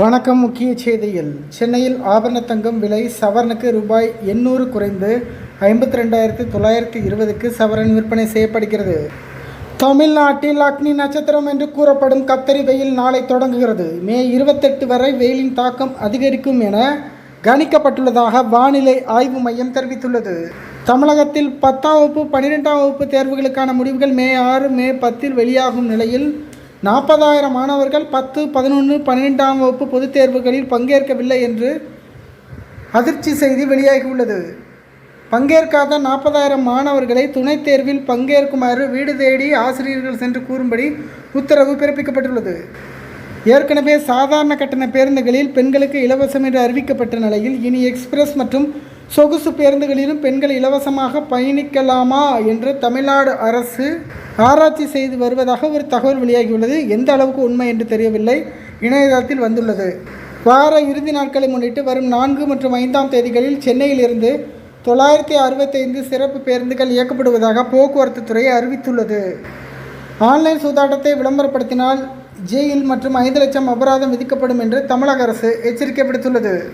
வணக்கம் முக்கிய செய்தியில் சென்னையில் ஆபரண தங்கம் விலை சவரனுக்கு ரூபாய் எண்ணூறு குறைந்து ஐம்பத்தி ரெண்டாயிரத்தி தொள்ளாயிரத்தி இருபதுக்கு சவரன் விற்பனை செய்யப்படுகிறது. தமிழ்நாட்டில் அக்னி நட்சத்திரம் என்று கூறப்படும் கத்தரி வெயில் நாளை தொடங்குகிறது. மே இருபத்தெட்டு வரை வெயிலின் தாக்கம் அதிகரிக்கும் என கணிக்கப்பட்டுள்ளதாக வானிலை ஆய்வு மையம் தெரிவித்துள்ளது. தமிழகத்தில் பத்தாம் வகுப்பு பன்னிரெண்டாம் வகுப்பு தேர்வுகளுக்கான முடிவுகள் மே ஆறு மே பத்தில் வெளியாகும் நிலையில் நாற்பதாயிரம் மாணவர்கள் பத்து பதினொன்று பன்னிரெண்டாம் வகுப்பு பொதுத் தேர்வுகளில் பங்கேற்கவில்லை என்று அதிர்ச்சி செய்தி வெளியாகியுள்ளது. பங்கேற்காத நாற்பதாயிரம் மாணவர்களை துணைத் தேர்வில் பங்கேற்குமாறு வீடு தேடி ஆசிரியர்கள் சென்று கூறும்படி உத்தரவு பிறப்பிக்கப்பட்டுள்ளது. ஏற்கனவே சாதாரண கட்டண பேருந்துகளில் பெண்களுக்கு இலவசம் என்று அறிவிக்கப்பட்ட நிலையில் இனி எக்ஸ்பிரஸ் மற்றும் சொகுசு பேருந்துகளிலும் பெண்கள் இலவசமாக பயணிக்கலாமா என்று தமிழ்நாடு அரசு ஆராய்ச்சி செய்து வருவதாக ஒரு தகவல் வெளியாகியுள்ளது. எந்த அளவுக்கு உண்மை என்று தெரியவில்லை. இணையதளத்தில் வந்துள்ளது. வார இறுதி நாட்களை முன்னிட்டு வரும் நான்கு மற்றும் ஐந்தாம் தேதிகளில் சென்னையிலிருந்து தொள்ளாயிரத்தி அறுபத்தைந்து சிறப்பு பேருந்துகள் இயக்கப்படுவதாக போக்குவரத்து துறை அறிவித்துள்ளது. ஆன்லைன் சூதாட்டத்தை விளம்பரப்படுத்தினால் ஜெயில் மற்றும் ஐந்து லட்சம் அபராதம் விதிக்கப்படும் என்று தமிழக அரசு எச்சரிக்கை விடுத்துள்ளது